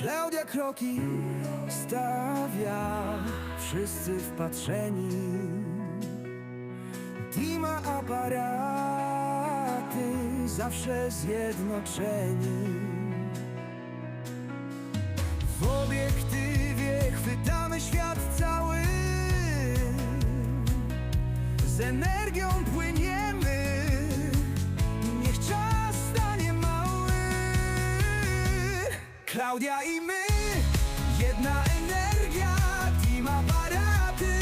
Klaudia kroki stawia, wszyscy wpatrzeni. Dima aparaty, zawsze zjednoczeni. W obiektywie chwytamy świat cały Z energią płyniemy Klaudia i my Jedna energia Team aparaty.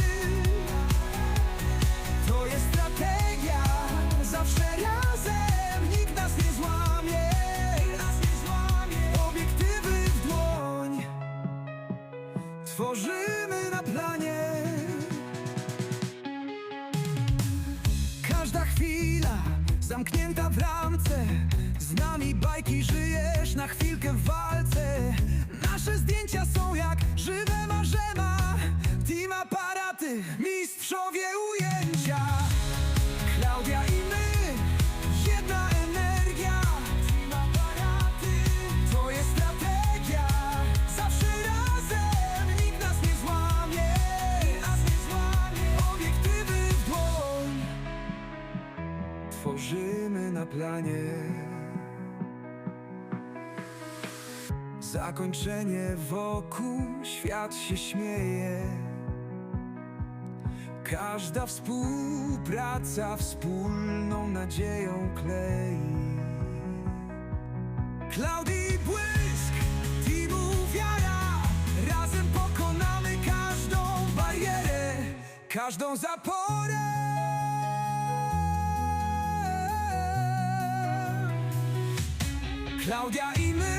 To jest strategia Zawsze razem Nikt nas nie złamie. Obiektywy w dłoń Tworzymy na planie. Każda chwila zamknięta w ramce Z nami bajki żyjesz na chwilkę w Klaudia i my, jedna energia. Team aparaty, to jest strategia. Zawsze razem, nikt nas nie złamie. Nas nie złamie. Obiektywy w dłoń Tworzymy na planie. Zakończenie wokół, świat się śmieje Każda współpraca wspólną nadzieją klei. Klaudii błysk, teamu wiara. Razem pokonamy każdą barierę Każdą zaporę. Klaudia i my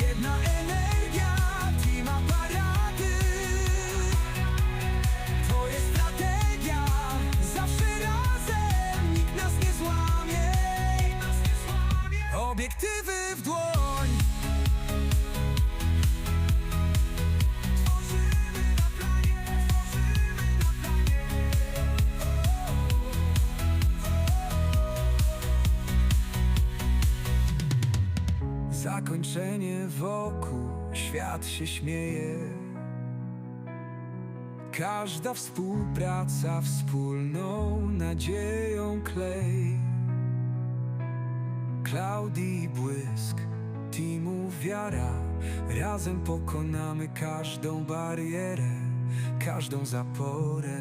Jedna energia Zakończenie wokół, świat się śmieje. Każda współpraca wspólną nadzieją klei. Klaudii błysk, teamu wiara. Razem pokonamy każdą barierę, każdą zaporę.